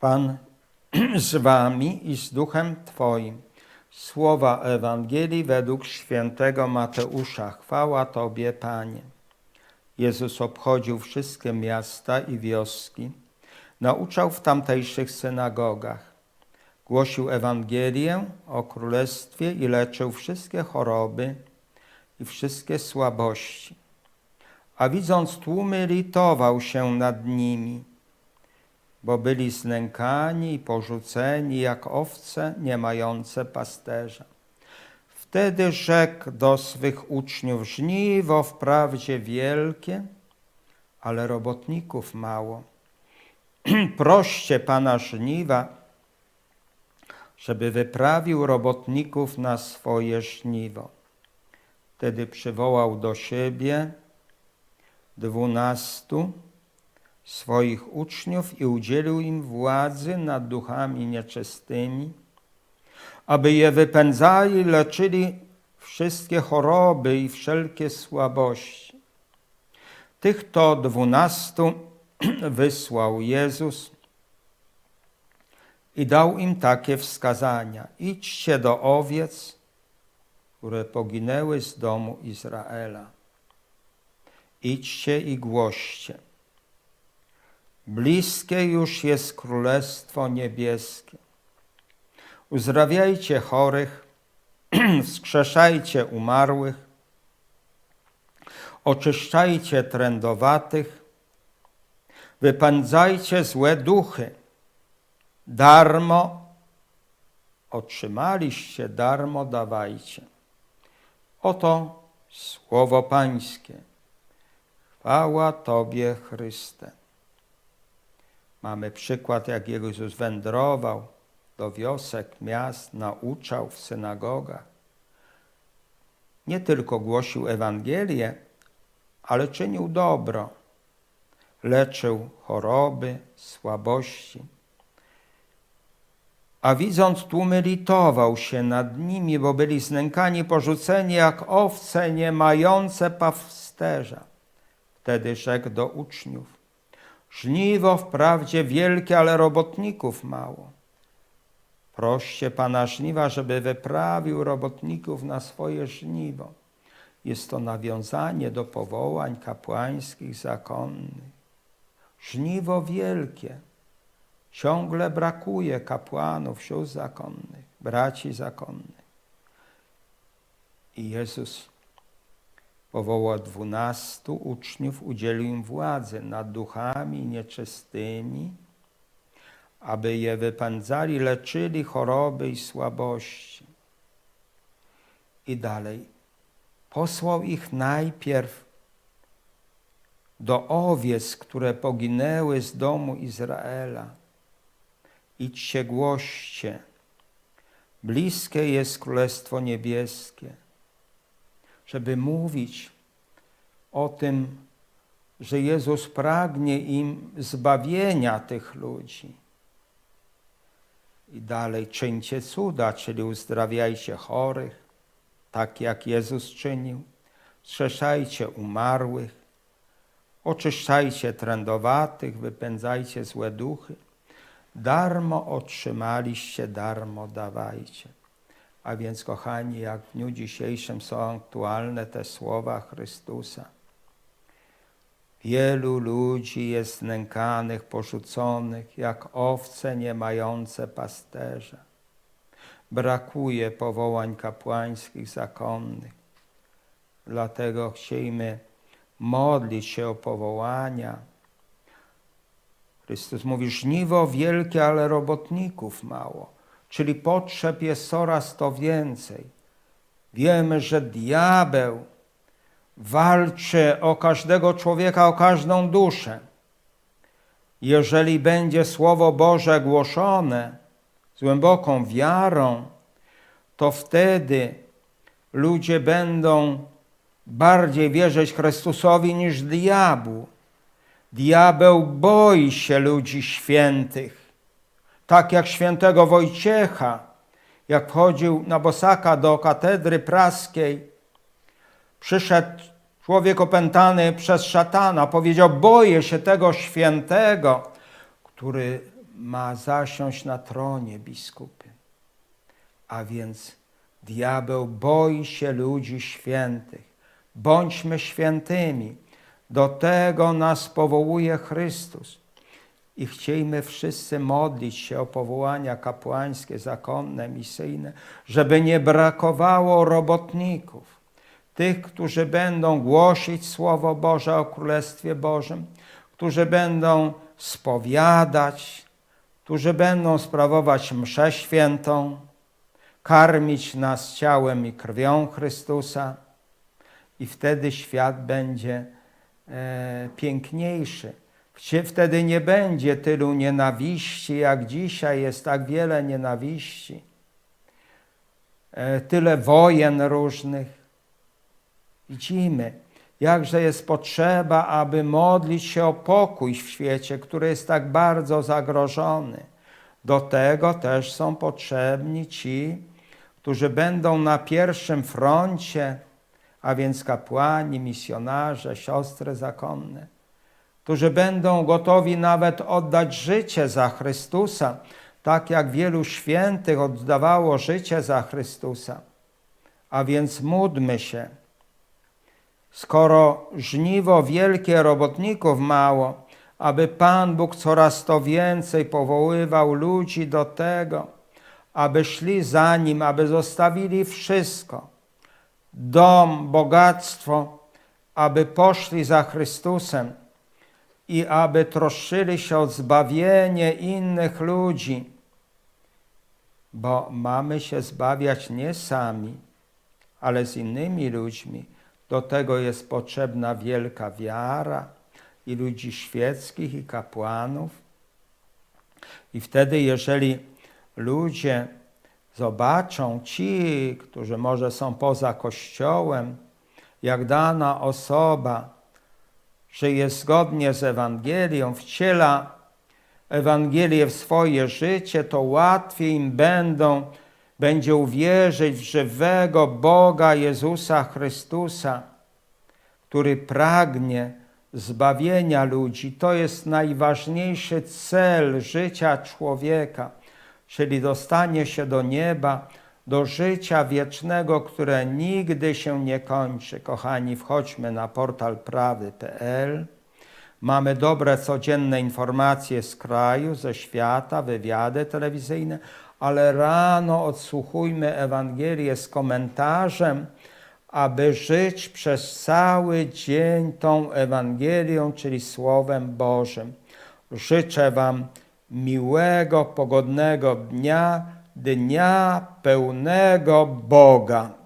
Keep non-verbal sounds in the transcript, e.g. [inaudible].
Pan [clears throat] z wami i z duchem Twoim. Słowa Ewangelii według świętego Mateusza. Chwała Tobie, Panie. Jezus obchodził wszystkie miasta i wioski, nauczał w tamtejszych synagogach, głosił Ewangelię o Królestwie i leczył wszystkie choroby i wszystkie słabości. A widząc tłumy, litował się nad nimi, bo byli znękani i porzuceni jak owce nie mające pasterza. Wtedy rzekł do swych uczniów: Żniwo wprawdzie wielkie, ale robotników mało. [clears throat] Proście pana żniwa, żeby wyprawił robotników na swoje żniwo. Wtedy przywołał do siebie dwunastu swoich uczniów i udzielił im władzy nad duchami nieczystymi, aby je wypędzali, leczyli wszystkie choroby i wszelkie słabości. Tych to dwunastu [clears throat] wysłał Jezus i dał im takie wskazania. Idźcie do owiec, które poginęły z domu Izraela. Idźcie i głoście. Bliskie już jest Królestwo Niebieskie. Uzdrawiajcie chorych, [clears throat] wskrzeszajcie umarłych, oczyszczajcie trędowatych, wypędzajcie złe duchy. Darmo otrzymaliście, darmo dawajcie. Oto słowo Pańskie. Chwała Tobie, Chryste. Mamy przykład, jak Jezus wędrował do wiosek, miast, nauczał w synagogach. Nie tylko głosił Ewangelię, ale czynił dobro. Leczył choroby, słabości. A widząc tłumy, litował się nad nimi, bo byli znękani, porzuceni jak owce nie mające pasterza. Wtedy rzekł do uczniów: Żniwo wprawdzie wielkie, ale robotników mało. Proście Pana żniwa, żeby wyprawił robotników na swoje żniwo. Jest to nawiązanie do powołań kapłańskich, zakonnych. Żniwo wielkie. Ciągle brakuje kapłanów, sióstr zakonnych, braci zakonnych. I Jezus powołał dwunastu uczniów, udzielił im władzy nad duchami nieczystymi, aby je wypędzali, leczyli choroby i słabości. I dalej. Posłał ich najpierw do owiec, które poginęły z domu Izraela. Idźcie, głoście. Bliskie jest Królestwo Niebieskie żeby mówić o tym, że Jezus pragnie im zbawienia tych ludzi. I dalej czyńcie cuda, czyli uzdrawiajcie chorych, tak jak Jezus czynił, strzeszajcie umarłych, oczyszczajcie trędowatych, wypędzajcie złe duchy. Darmo otrzymaliście, darmo dawajcie. A więc, kochani, jak w dniu dzisiejszym są aktualne te słowa Chrystusa. Wielu ludzi jest nękanych, porzuconych, jak owce nie mające pasterza. Brakuje powołań kapłańskich, zakonnych. Dlatego chciejmy modlić się o powołania. Chrystus mówi, żniwo wielkie, ale robotników mało czyli potrzeb jest coraz to więcej. Wiemy, że diabeł walczy o każdego człowieka, o każdą duszę. Jeżeli będzie Słowo Boże głoszone z głęboką wiarą, to wtedy ludzie będą bardziej wierzyć Chrystusowi niż diabłu. Diabeł boi się ludzi świętych tak jak świętego Wojciecha, jak wchodził na bosaka do katedry praskiej, przyszedł człowiek opętany przez szatana, powiedział: Boję się tego świętego, który ma zasiąść na tronie biskupy. A więc diabeł boi się ludzi świętych. Bądźmy świętymi. Do tego nas powołuje Chrystus. I chciejmy wszyscy modlić się o powołania kapłańskie, zakonne, misyjne, żeby nie brakowało robotników, tych, którzy będą głosić Słowo Boże o Królestwie Bożym, którzy będą spowiadać, którzy będą sprawować mszę świętą, karmić nas ciałem i krwią Chrystusa i wtedy świat będzie e, piękniejszy. Wtedy nie będzie tylu nienawiści, jak dzisiaj jest tak wiele nienawiści, e, tyle wojen różnych. Widzimy, jakże jest potrzeba, aby modlić się o pokój w świecie, który jest tak bardzo zagrożony. Do tego też są potrzebni ci, którzy będą na pierwszym froncie, a więc kapłani, misjonarze, siostry zakonne, którzy będą gotowi nawet oddać życie za Chrystusa, tak jak wielu świętych oddawało życie za Chrystusa. A więc módlmy się. Skoro żniwo wielkie, robotników mało, aby Pan Bóg coraz to więcej powoływał ludzi do tego, aby szli za Nim, aby zostawili wszystko, dom, bogactwo, aby poszli za Chrystusem i aby troszczyli się o zbawienie innych ludzi, bo mamy się zbawiać nie sami, ale z innymi ludźmi. Do tego jest potrzebna wielka wiara i ludzi świeckich, i kapłanów. I wtedy, jeżeli ludzie zobaczą, ci, którzy może są poza Kościołem, jak dana osoba żyje zgodnie z Ewangelią, wciela Ewangelię w swoje życie, to łatwiej im będą, będzie uwierzyć w żywego Boga Jezusa Chrystusa, który pragnie zbawienia ludzi. To jest najważniejszy cel życia człowieka, czyli dostanie się do nieba, do życia wiecznego, które nigdy się nie kończy. Kochani, wchodźmy na portal prawy.pl. Mamy dobre codzienne informacje z kraju, ze świata, wywiady telewizyjne, ale rano odsłuchujmy Ewangelię z komentarzem, aby żyć przez cały dzień tą Ewangelią, czyli Słowem Bożym. Życzę Wam miłego, pogodnego dnia, dnia pełnego Boga.